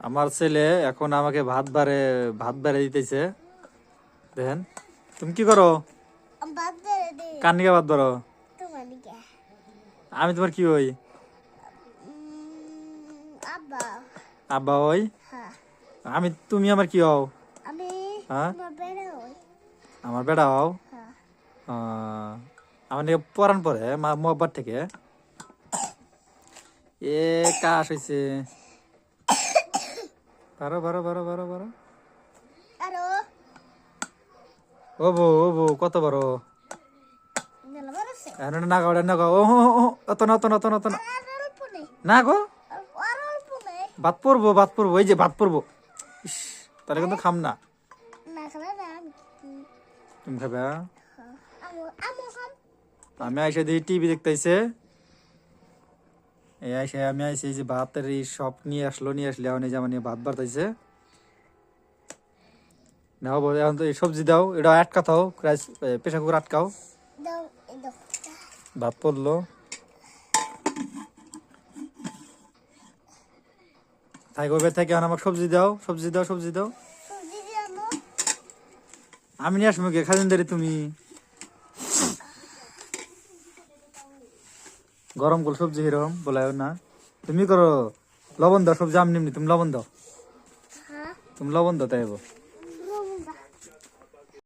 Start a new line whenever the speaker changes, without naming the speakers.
আমার ছেলে এখন আমাকে ভাত বারে ভাত বারে দিতেছে। দেখেন তুমি কি করো? কান্নিকে ভাত বারো আমি তোমার কি হই?
আব্বা।
হই?
হ্যাঁ।
আমি তুমি আমার কি হও? হ্যাঁ?
আমার বেড়ে
হও?
হ্যাঁ।
আমার নাকি পরান পরে মা মোব্বার থেকে। এ কাশ হয়েছে ও ও কত বড়
নেলা মারছে
এখন না গাও না গাও ও অত না অত না অত না অত না
আর
না গো
আর অল্প নেই
ভাত পড়ব ভাত পড়ব এই যে ভাত পড়ব ইস, তাহলে কিন্তু খাম না তুমি খাবে?
আমু
আইসা দিই টিভি দেখতেছে এই আমি আইসি যে ভাতের এই সব নিয়ে আসলো নিয়ে আসলে এখন এই যে নিয়ে ভাত বাড়তাইছে। নাও বলে এখন তো এই সবজি দাও এটা আটকা থাও রাইস প্রেশার কুকার আটকাও। ভাত পড়ল। তাই করবে থেকে এখন আমাকে সবজি দাও সবজি দাও সবজি দাও। আমি নিয়ে আসব কে? খাদিন দেরি তুমি। গরম কল সবজি এরকম বলে না। তুমি করো লবণ দাও সবজি আমি নিমনি তুমি লবণ দাও।
হ্যাঁ।
তুমি লবণ দাও তাই